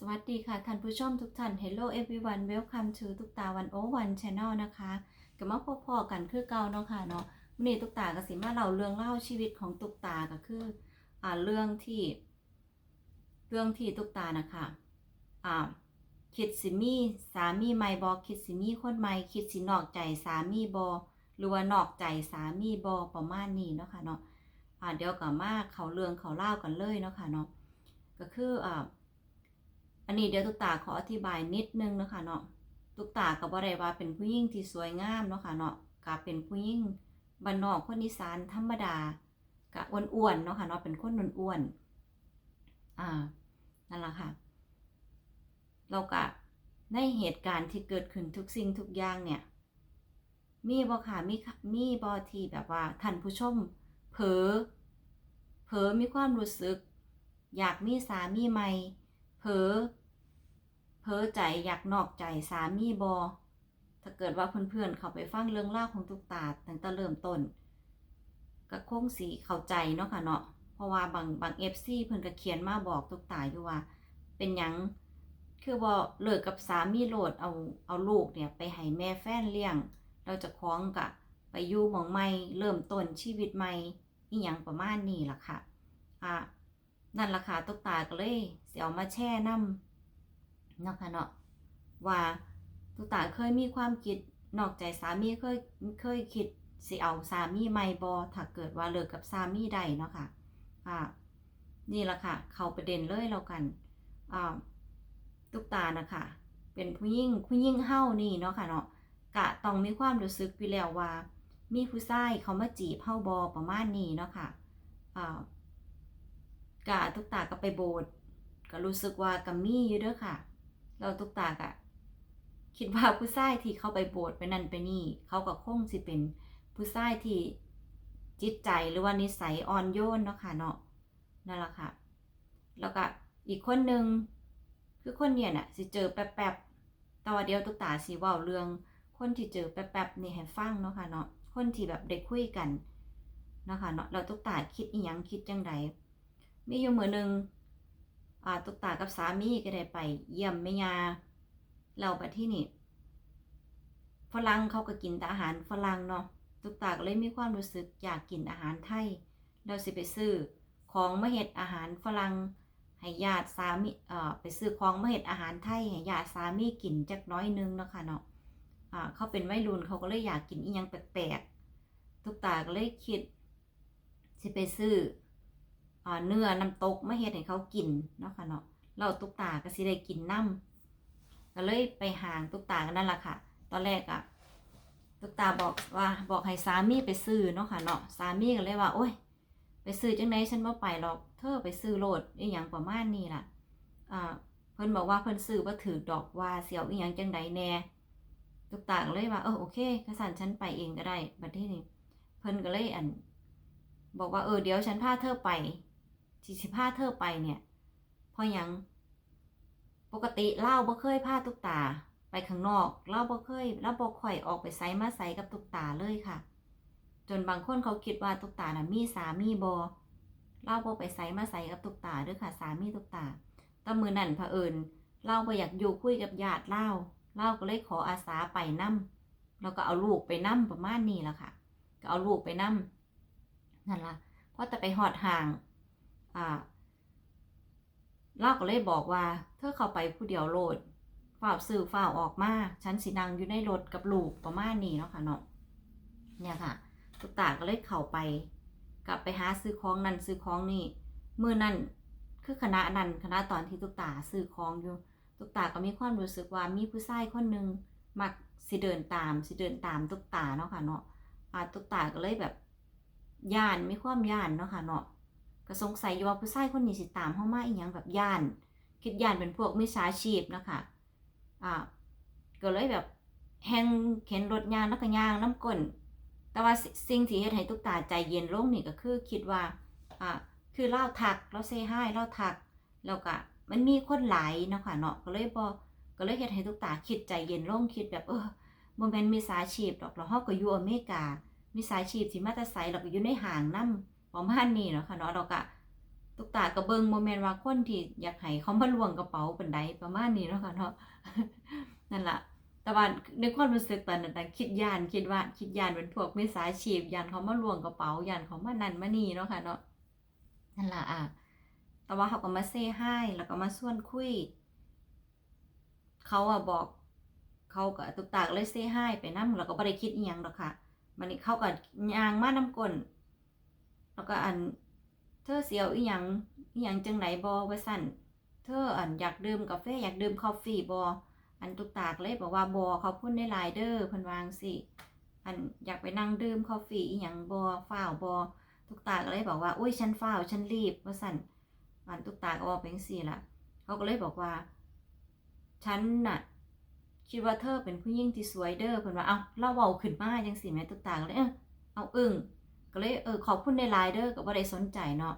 สวัสดีค่ะท่านผู้ชมทุกท่าน Hello everyone welcome to ตุกตาวันโอวันช n แนลนะคะก็มาพบพอกันคือเก่าเนาะค่ะเนาะวันนี้ตุกตาก็สิมาเล่าเรื่องเล่าชีวิตของตุกตาก็คืออ่าเรื่องที่ เรื่องที่ตุกตานะคะอ่าคิดสิมีสามีใหม่บอคิดสิมีคนใหม่คิดสินอกใจสามีบอหรือว่านอกใจสามีบอประมาณนี้เนาะค่ะเนาะอ่าเดี๋ยวกับมาเขาเรื่องเขาเล่ากันเลยเนาะค่ะเนาะก็คืออ่า อันนี้เดี๋ยวตุกตาขออธิบายนิดนึงเนาะคะเนาะตุกตากับบ่ได้ว่าเป็นผู้หญิงที่สวยงามเนาะค่ะเนาะก็เป็นผู้หญิงบ้านนอกคนอีสานธรรมดากะอ้วนๆเนาะค่ะเนาะเป็นคนอ้วนๆอ่านั่นแหละค่ะเรากะในเหตุการณ์ที่เกิดขึ้นทุกสิ่งทุกอย่างเนี่ย มีบ่ค่ะมีมีบ่ที่แบบว่าท่านผู้ชมเผลอเผลอมีความรู้สึก อยากมีสามีใหม่ เผลอเพ้อใจอยากนอกใจสามีบอถ้าเกิดว่าเพื่อนๆเขาไปฟังเรื่องราของตุกตาตั้งแต่เริ่มต้นก็คงสีเข้าใจเนาะค่ะเนาะเพราะว่าบางบางเอฟซีเพิ่นก็เขียนมาบอกตุกตาอยู่ว่า เป็นหยังคือบ่เลิกกับสามีโหลดเอาเอาลูกเนี่ยไปให้แม่แฟนเลี้ยง เราจะคล้องกะไปอยู่หมองใหม่เริ่มต้นชีวิตใหม่อีหยังประมาณนี้ล่ะค่ะอ่า นั่นราคาตุ๊กตาก็เลยเสียเอามาแช่น้ำเนาะค่ะเนาะว่าตุ๊กตาเคยมีความคิดนอกใจสามีเคยเคยคิดสิเอาสามีใหม่บอถ้าเกิดว่าเลิกกับสามีใดเนาะค่ะอ่านี่ละค่ะ เข้าประเด็นเลยแล้วกันอ่าตุ๊กตานะคะเป็นผู้หญิงผู้หญิงเฮ้านี่เนาะค่ะเนาะกะต้องมีความรู้สึกไปแล้วว่า มีผู้ชายเขามาจีบเฮ้าบอประมาณนี้เนาะค่ะอ่า กะตุกตาก็ไปโบสถ์ก็รู้สึกว่ากัมมี่อยู่เด้อค่ะ เราตุกตากะคิดว่าผู้ชายที่เข้าไปโบสถ์ไปนั่นไปนี่ เขาก็คงสิเป็นผู้ชายที่จิตใจหรือว่านิสัยอ่อนโยนเนาะค่ะเนาะนั่นแหละค่ะ แล้วก็อีกคนหนึ่งคือคนเนี่ยน่ะสิเจอแป๊บๆแต่ว่าเดียวตุกตาสิเว้าเรื่อง คนที่เจอแป๊บๆนี่ให้ฟังเนาะค่ะเนาะคนที่แบบได้คุยกันเนาะค่ะเนาะเราตุกตาคิดอีหยังคิดจังได มีอยู่มือหนึ่งอ่าตุกตากับสามีก็ได้ไปเยี่ยมแม่ยาเราไปที่นี่ฝรั่งเขาก็กินแต่อาหารฝรั่งเนาะตุกตาก็เลยมีความรู้สึกอยากกินอาหารไทย เราสิไปซื้อของมาเฮ็ดอาหารฝรั่งให้ญาติสามีเอ่อไปซื้อของมาเฮ็ดอาหารไทยให้ญาติสามีกินจักน้อยนึงเนาะค่ะเนาะอ่าเขาเป็นวัยรุ่นเขาก็เลยอยากกินอีหยังแปลกๆตุกตาก็เลยคิดสิไปซื้อ เนื้อน้ำตกมาเฮ็ดให้เขากินเนาะค่ะเนาะเราตุ๊กตาก็สิได้กินน้ำก็เลยไปหางตุ๊กตากันนั่นแหละค่ะ ตอนแรกอะตุ๊กตาบอกว่าบอกให้สามีไปซื้อเนาะค่ะเนาะสามีก็เลยว่า โอ้ย ไปซื้อจังไดฉันบ่ไปหรอกเธอไปซื้อโลดอีหยังประมาณนี้ล่ะอ่าเพิ่นบอกว่าเพิ่นซื้อบ่ถือดอกว่าเสียวอีหยังจังใดแน่ตุ๊กตาก็เลยว่าเออโอเคกระสันฉันไปเองก็ได้บัดนี้นี่เพิ่นก็เลยอัน บอกว่าเออเดี๋ยวฉันพาเธอไป ที่สิพาเธอไปเนี่ยเพราะยัง ปกติเล่าบ่เคยพาตุกตาไปข้างนอกเล่าบ่เคยเล่าบ่ค่อยออกไปไซมาไซกับตุกตาเลยค่ะ จนบางคนเขาคิดว่าตุกตาน่ะมีสามีบอเล่าบ่ไปไซมาไซกับตุกตาเด้วยค่ะสามีตุกตาแต่มือนั่นเผอิญเล่าบ่อยากอยู่คุยกับญาติเล่าเล่าก็เลยขออาสาไปนํแล้วก็เอาลูกไปนํประมาณนี้ละค่ะ ก็เอาลูกไปนํนั่นล่ะเพราะแต่ไปหอดห่าง อ่าเราก็เลยบอกว่า เธอเข้าไปผู้เดียวโลดฝ่าวสื่อฝ่าวออกมาฉันสินังอยู่ในรถกับลูกประมาณนี้เนาะค่ะเนาะเนี่ยค่ะตุกตาก็เลยเข้าไป กลับไปหาซื้อของนั่นซื้อของนี่มือนั่นคือคณะนั้นคณะตอนที่ตุกตาซื้อของอยู่ตุกตาก็มีความรู้สึกว่ามีผู้ชายคนหนึ่งมักสิเดินตามสิเดินตามตุกตาเนาะค่ะเนาะอ่าตุกตาก็เลยแบบย่านมีความย่านเนาะค่ะเนาะ ก็สงสัยอยู่ว่าผู้ชายคนนี้สิตามเฮามาอีหยังแบบย่าน คิดย่านเป็นพวกมิจฉาชีพนะคะอ่าก็เลยแบบแฮงเข็นรถยางแล้วก็ยางน้ำก้นแต่ว่าสิ่งที่เฮ็ดให้ตุกตาใจเย็นลงนี่ก็คือคิดว่าอ่าคือเล่าทักเราเซฮายเล่าทักแล้วก็มันมีคนหลายนะคะเนาะก็เลยบ่ก็เลยเฮ็ดให้ตุกตาคิดใจเย็นลงคิดแบบเออบ่แม่นมิจฉาชีพดอกเราเฮาก็อยู่อเมริกามีสายชีพที่มาแตะไซเราก็อยู่ในห่างน้ำ ประมาณนี้เนาะค่ะเนาะเราก็ตุกตาก็เบิงโมเมนต์ว่าคนที่อยากให้เขามาลวงกระเป๋าปานใดประมาณนี้เนาะค่ะเนาะนั่นละแต่ว่าในความรู้สึกตอนนั้นน่ะคิดยานคิดว่าคิดยานเป็นพวกมิจฉาชีพยานเขามาลวงกระเป๋ายานเขามานั่นมานี่เนาะค่ะเนาะนั่นละอะแต่ว่าเขาก็มาเซ่ให้แล้วก็มาส่วนคุยเขาอะบอกเขาก็ตุกตากเลยเซ่ให้ไปนั่แล้วก็บ่ได้คิดอีหยังดอกค่ะมันนี้เขาก็ยางมาน้ำกลน แล้วก็อันเธอเสียวอีหยังอีหยังจังไหนบอว่าสั่นเธออันอยากดื่มกาแฟอยากดื่มคอฟฟี่บออันตุกตากเลยบอกว่าบอเขาพูดในไลน์เดอร์เพิ่นวาจั่งสิอันอยากไปนั่งดื่มคอฟฟี่อีหยังบอฝ้าวบอตุกตากเลยบอกว่าอุ้ยฉันฝ้าวฉันรีบว่าสั่นอันตุกตาก็บอกเป็นสี่ละเขาก็เลยบอกว่าฉันน่ะคิดว่าเธอเป็นผู้หญิงที่สวยเด้อเพิ่นว่าเอ้าเล่าเว้าขึ้นมาจังสิแม่ตุกตาก็เลยเออเอาอึ้ง ก็เลยเออขอบคุณในไลน์เด้อก็บ่ได้สนใจเนาะ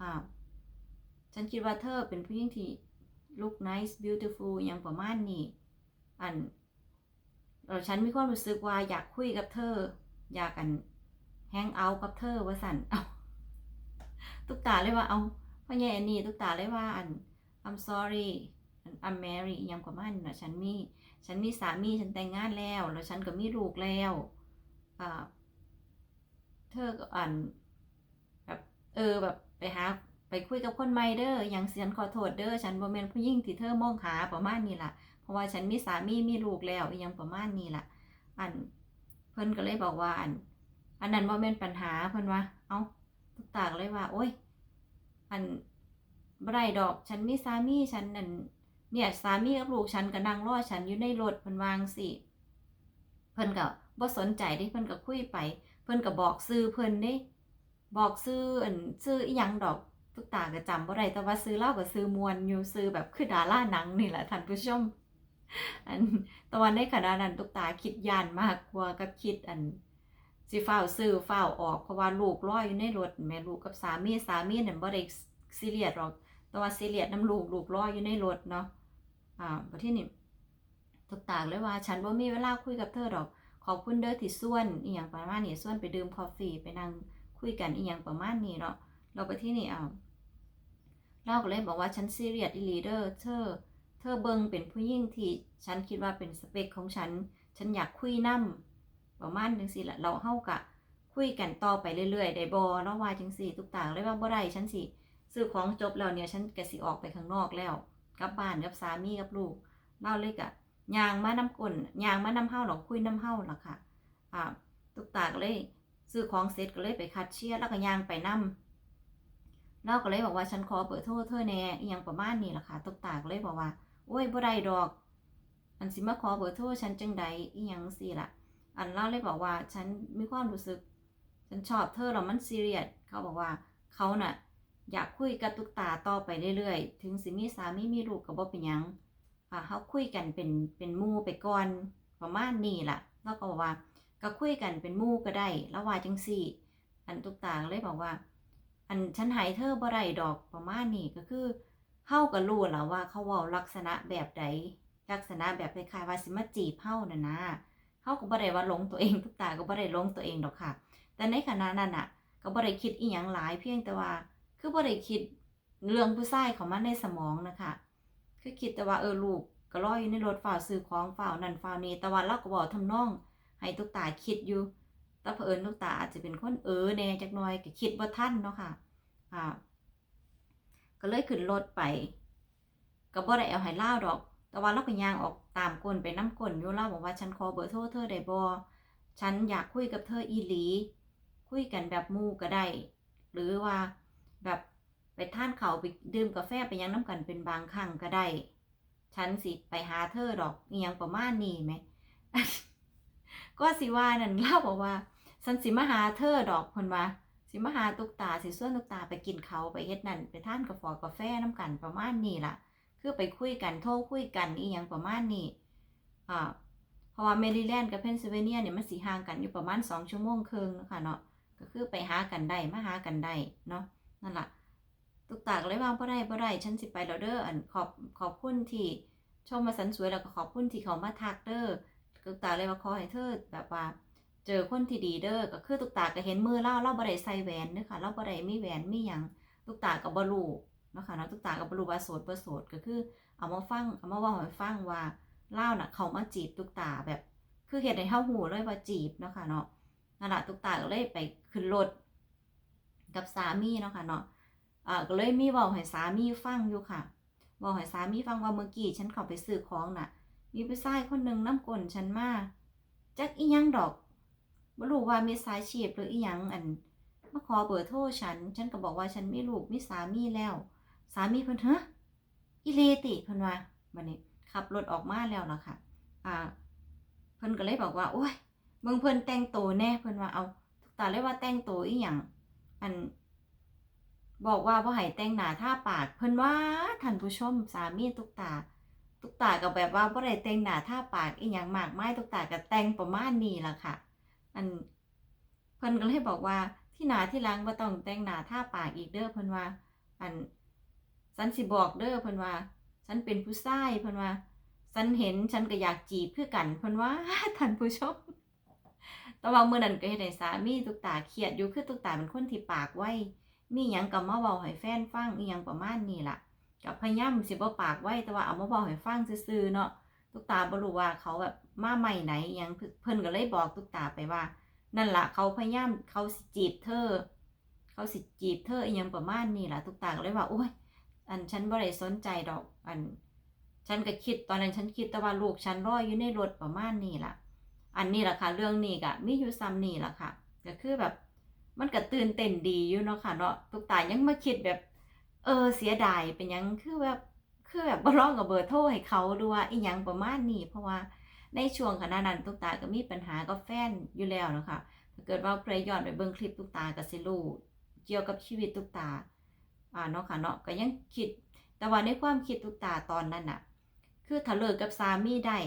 อ่าฉันคิดว่าเธอเป็นผู้หญิงที่ look nice beautiful อย่างประมาณนี้อันเออฉันมีความรู้สึกว่าอยากคุยกับเธอ อยากกันแฮงเอาท์กับเธอว่าสั่นเอาตุกตาเลยว่าเอาพ่อใหญ่อันนี้ตุกตาเลยว่าอัน I'm sorry I'm married ย่างประมาณนี้นะฉันมี ฉันมีสามีฉันแต่งงานแล้ว แล้วฉันก็มีลูกแล้วอ่า เธอก็อ่านแบบเออแบบไปหาไปคุยกับคนใหม่เด้ออย่างเสียนขอโทษเด้อฉันบ่แม่นผู้หญิงที่เธอมองหาประมาณนี้ล่ะ เพราะว่าฉันมีสามีมีลูกแล้วอหยังประมาณนี้ล่ะ อันเพิ่นก็เลยบอกว่าอัน อันนั้นบ่แม่นปัญหาเพิ่นว่า เอ้าตุกตากเลยว่า โอ้ย อันบ่ได้ดอก ฉันมีสามีฉันนั่นเนี่ยสามีกับลูกฉันก็นั่งรอฉันอยู่ในรถเพิ่นวางสิเพิ่นก็บ่สนใจด้เพิ่นก็คุยไป พิ่นก็บอกซื้อเพิ่นเด้บอกซื้ออันซื้ออีหยังดอกทุกตาก็จำบ่ได้แต่ว่าซื้อเล่าก็ซื้อมวนอยู่ซื้อแบบคือดาราหนังนี่แหละท่านผู้ชม อันตะวันในขณะนั้นตุกตาคิดยานมากกว่ากับคิดอันสิฟ้าวซื้อฟ้าวออกเพราะว่าลูกรออยู่ในรถแม่ลูกกับสามีสามีนั่นบ่ได้ซีเรียสหรอกแต่ว่าซีเรียสน้ำลูกลูกรออยู่ในรถเนาะอ่าประเทศนี้ตุกตาเลยว่า ฉันบ่มีเวลาคุยกับเธอดอก ขอบคุณเด้อที่ส่วนอีหยังประมาณนี้ส่วนไปดื่มกาแฟไปนั่งคุยกันอีหยังประมาณนี้เนาะเราไปที่นี่อ่าเราก็เลยบอกว่าฉันซีเรียสอีลีเดอร์เธอ เธอเบิงเป็นผู้หญิงที่ฉันคิดว่าเป็นสเปคของฉัน ฉันอยากคุยนํประมาณจังซี่แหละเราเฮากะคุยกันต่อไปเรื่อยๆได้บ่แล้วว่าจังซี่ทุกต่างเลยว่าบ่ได้ฉันสิซื้อของจบแล้วเนี่ยฉันก็สิออกไปข้างนอกแล้วกลับบ้านกับสามีกับลูกเล่าเลยกะ ยางมาน้ำกลนยางมาน้ำเฮาหรอกคุยน้ำเฮาล่ะค่ะอ่าตุกตาก็เลยซื้อของเสร็จก็เลยไปคัดเชียร์แล้วก็ยางไปนำเราก็เลยบอกว่าฉันขอเบอร์โทรเธอแน่อีหยังประมาณนี้ล่ะค่ะตุกตาก็เลยบอกว่าโอ้ยบ่ได้ดอก อันสิมาขอเบอร์โทรฉันจังใดอีหยังสิล่ะ อันเราเลยบอกว่าฉันมีความรู้สึก ฉันชอบเธอแล้วมันซีเรียสเขาบอกว่าเขาน่ะ อยากคุยกับตุกตาต่อไปเรื่อยๆ ถึงสิมีสามีมีลูกก็บ่เป็นหยัง เขาคุยกันเป็นเป็นมู่ไปก่อนประมาณนี้ล่ะแล้วก็บอกว่าก็คุยกันเป็นมู่ก็ได้ แล้วว่าจังสี่ อันตุกตากเลยบอกว่า อันฉันหายเธอบ่ได้ดอกประมาณนี้ก็คือเฮาก็รู้แล้วว่าเขาเว้าลักษณะแบบใดลักษณะแบบคล้ายๆว่าสิมาจีบเฮาน่ะนะเฮาก็บ่ได้ว่าหลงตัวเองตุกตาก็บ่ได้หลงตัวเองดอกค่ะ แต่ในขณะนั้นน่ะ ก็บ่ได้คิดอีหยังหลายเพียงแต่ว่า คือบ่ได้คิดเรื่องผู้ชายเข้ามาในสมองนะคะ คือคิดแต่ว่าเออลูกก็รออยู่ในรถฝ่าวซื้อของฝ่าวนั่นฝ่านี้แต่ว่าเราก็บอกทำนอง ให้ตุกตาคิดอยู่แต่เผอิญตุกตาอาจจะเป็นคนเออแน่จักหน่อยก็คิดว่าท่านเนาะค่ะอ่าก็เลยขึ้นรถไปก็บ่ได้เอาให้เล่าดอก แต่ว่าเราก็ย่างออกตามกลนไปน้ำกลนอยู่เล่าบอกว่าฉันขอเบอร์โทรเธอได้บ่ฉันอยากคุยกับเธออีหลี คุยกันแบบมู่ก็ได้ หรือว่าแบบ ไปท่านเขาไปดื่มกาแฟไปยังน้ำกันเป็นบางครั้งก็ได้ ฉันสิไปหาเธอดอกอียังประมาณนี้ไหม ก็สิว่านั่นเล่าบอกว่า ฉันสิมาหาเธอดอกคนว่าสิมาหาตุกตาสิส่วนตุกตาไปกินเขาไปเฮ็ดนั่นไปท่านกาแฟกาแฟน้ำกันประมาณนี้ล่ะ คือไปคุยกันโทรคุยกันอีหยังประมาณนี้อ่าเพราะว่าเมริแลนด์กับเพนซิลเวเนียเนี่ยมันสีห่างกันอยู่ประมาณสองชั่วโมงครึ่งนะคะเนาะก็คือไปหากันได้มาหากันได้เนาะนั่นแหละ ตุกตากเลยว่าบ่ได้บ่ได้ฉันสิไปแล้วเด้ออันขอบขอบคุณที่ชมมาสันสวยแล้วก็ขอบคุณที่เขามาทักเด้อตุกตาเลยว่าขอให้เธอแบบว่า เจอคนที่ดีเด้อก็คือตุกตาก็เห็นมือเล่าเล่าบ่ได้ใส่แหวนเด้อค่ะเล่าบ่ได้มีแหวนมีหยังตุกตากับบรูเนาะค่ะเนาะตุกตากับบรูว่าโสดบ่โสดก็คือเอามาฟังเอามาว่าให้ฟังว่าเล่าน่ะเขามาจีบตุกตาแบบ คือเห็นในเท่าหูเลยว่าจีบเนาะค่ะเนาะนั่นแหละตุกตาก็เลยไปขึ้นรถกับสามีเนาะค่ะเนาะ อ่าก็เลยมีเว้าให้สามีฟังอยู่ค่ะเว้าให้สามีฟังว่าเมื่อกี้ฉันเข้าไปซื้อของน่ะ มีผู้ชายคนหนึ่งน้ำกลนฉันมาจักอีหยังดอกบ่รู้ว่ามีสายชีพหรืออีหยังอันมาขอเบอร์โทรฉัน ฉันก็บอกว่าฉันมีลูกมีสามีแล้ว สามีเพิ่นเฮ้ออีเลติเพิ่นว่าบัดนี้ขับรถออกมาแล้วล่ะค่ะ อ่า เพิ่นก็เลยบอกว่าโอ้ยมึงเพิ่นแต่งตัวแน่เพิ่นว่าเอาทุกตาเลยว่าแต่งตัวอีหยังอัน บอกว่าบ่ให้แต่งหน้าทาปาก เพิ่นว่าท่านผู้ชมสามีตุกตา ตุกตาก็แบบว่าบ่ได้แต่งหน้าทาปากอีหยังมากมายตุกตาก็แต่งประมาณนี้ล่ะค่ะ อันเพิ่นก็เลยบอกว่าที่หน้าที่หลังบ่ต้องแต่งหน้าทาปากอีกเด้อเพิ่นว่า อันฉันสิบอกเด้อเพิ่นว่า ฉันเป็นผู้ชายเพิ่นว่าฉันเห็นฉันก็อยากจีบคือกันเพิ่นว่าท่านผู้ชมแต่ว่าเมื้อนั้นก็เฮ็ดให้สามีตุกตาเครียดอยู่คือตุกตาเป็นคนที่ปากไว มีหยังก็มาเว้าให้แฟนฟังอีหยังประมาณนี้ล่ะก็พยายามสิบ่ปากไว้แต่ว่าเอามาเว้าให้ฟังซื่อๆเนาะตุกตาบ่รู้ว่าเขาแบบมาใหม่ไหนยังเพิ่นก็เลยบอกตุกตาไปว่า นั่นล่ะเขาพยายามเขาสิจีบเธอ เขาสิจีบเธออีหยังประมาณนี้ล่ะตุกตาก็เลยว่าโอ้ยอันฉันบ่ได้สนใจดอก อัน ฉันก็คิดตอนนั้นฉันคิดแต่ว่าลูกฉันรออยู่ในรถประมาณนี้ล่ะ อันนี้ล่ะค่ะ เรื่องนี้ก็มีอยู่ซ้ำนี่ล่ะค่ะก็คือแบบ มันก็ตื่นเต้นดีอยู่เนาะค่ะเนาะตุกตายังมาคิดแบบ เออเสียดายเป็นยังคือแบบคือแบบบ่ร้องกับเบอร์โทรให้เขาดูว่าอีหยังประมาณนี้ เพราะว่าในช่วงขณะนั้นตุกตาก็มีปัญหากับแฟนอยู่แล้วเนาะคะถ้าเกิดว่าใครย้อนไปเบิ่งคลิปตุกตาก็สิรู้เกี่ยวกับชีวิตตุกตาอ่าเนาะค่ะเนาะก็ยังคิด แต่ว่าในความคิดตุกตาตอนนั้นน่ะ คือถ้าเลิกกับสามีได้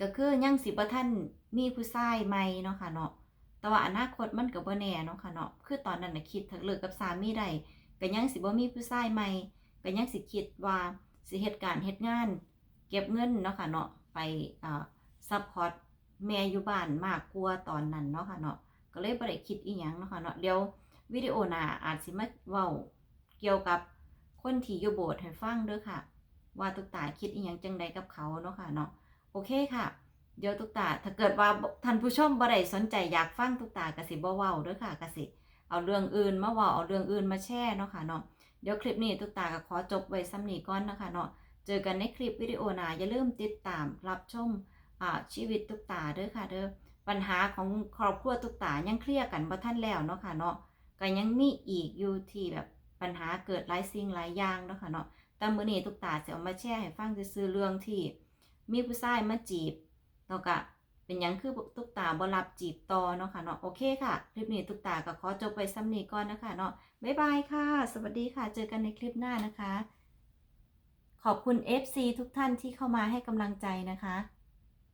ก็คือยังสิบ่ทันมีผู้ชายใหม่เนาะค่ะเนาะ แต่ว่าอนาคตมันก็บ่แน่เนาะค่ะเนาะคือตอนนั้นน่ะคิดถ้าเลิกกับสามีได้ก็ยังสิบ่มีผู้ชายใหม่ก็ยังสิคิดว่าสิเฮ็ดการณ์เฮ็ดงาน เก็บเงินเนาะค่ะเนาะไปอ่าซัพพอร์ตแม่อยู่บ้านมากกว่าตอนนั้นเนาะค่ะเนาะก็เลยบ่ได้คิดอีหยังเนาะค่ะเนาะเดี๋ยววิดีโอหน้าอาจสิมาเว้าเกี่ยวกับคนที่อยู่โบสถ์ให้ฟังเด้อค่ะ ว่าตุกตาคิดอีหยังจังใดกับเขาเนาะค่ะเนาะโอเคค่ะ เดี๋ยวตุกตา ถ้าเกิดว่าท่านผู้ชมบ่ได้สนใจอยากฟังตุกตากสิบ่เว้าเด้อค่ะกสิ เอาเรื่องอื่นมาเว้าเอาเรื่องอื่นมาแชร์เนาะค่ะเนาะ เดี๋ยวคลิปนี้ตุกตาก็ขอจบไว้ซ้ำนี้ก่อนนะคะเนาะ เจอกันในคลิปวิดีโอหน้าอย่าลืมติดตามรับชมอ่าชีวิตตุกตาเด้อค่ะเด้อ ปัญหาของครอบครัวตุกตายังเคลียร์กันบ่ทันแล้วเนาะค่ะเนาะก็ยังมีอีกอยู่ที่แบบปัญหาเกิดหลายสิ่งหลายอย่างเนาะค่ะเนาะแต่มื้อนี้ตุกตาจะเอามาแชร์ให้ฟังซื่อเรื่องที่มีผู้ชายมาจีบ เนาะกะเป็นยังคือตุกตาบ่รับจีบต่อเนาะค่ะเนาะโอเคค่ะ คลิปนี้ตุกตาก็ขอจบไปซ้ำนี้ก่อนนะคะเนาะบ๊ายบายค่ะ สวัสดีค่ะ เจอกันในคลิปหน้านะคะ ขอบคุณ FC ทุกท่านที่เข้ามาให้กำลังใจนะคะ